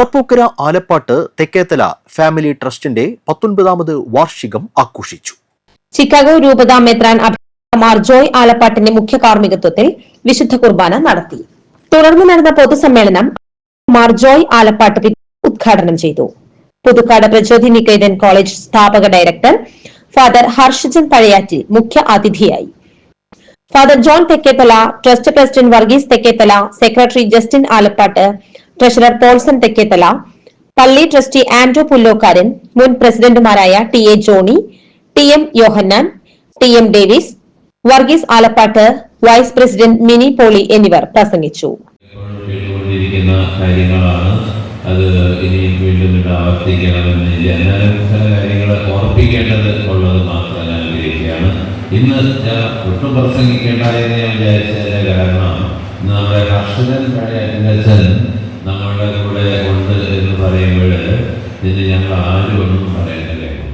Parappukkara Alappad Thekkethala family ട്രസ്റ്റിന്റെ പത്തൊൻപതാമത് വാർഷികം ആഘോഷിച്ചു. ചിക്കാഗോ രൂപതാ മെത്രാൻ അഭിമാർ ജോയ് ആലപ്പാട്ടിന്റെ മുഖ്യ കാർമ്മികത്വത്തിൽ വിശുദ്ധ കുർബാന നടത്തി. തുടർന്ന് നടന്ന പൊതുസമ്മേളനം മാർ ജോയ് ആലപ്പാട്ട് ഉദ്ഘാടനം ചെയ്തു. പുതുക്കാട് പ്രചോദി നികേതൻ കോളേജ് സ്ഥാപക ഡയറക്ടർ ഫാദർ ഹർഷജൻ പഴയാറ്റിൽ മുഖ്യ അതിഥിയായി. Father John Thekkethala trust president Varghese Thekkethala secretary Justin Alappatt treasurer Polson Thekkethala പള്ളി ട്രസ്റ്റി ആൻഡ്രോ പുല്ലോക്കാരൻ മുൻ പ്രസിഡന്റുമാരായ T A Johny T M Yohannan T M Davis Varghese Alappatt vice president Mini Poly എന്നിവർ പ്രസംഗിച്ചു. കാര്യങ്ങളാണ്. അത് ഇനി വീണ്ടും ആവർത്തിക്കണമെന്നില്ല എന്നാലും ചില കാര്യങ്ങൾ ഓർപ്പിക്കേണ്ടത് ഉള്ളത് മാത്രം ഞാൻ ആഗ്രഹിക്കുകയാണ് ഇന്ന് ഒട്ടും പ്രസംഗിക്കേണ്ട എന്ന് ഞാൻ വിചാരിച്ചതിന്റെ കാരണം നമ്മുടെ കർഷകൻ കാര്യങ്ങളുണ്ട് ഇതിന് ഞങ്ങൾ ആരും ഒന്നും പറയുന്നില്ല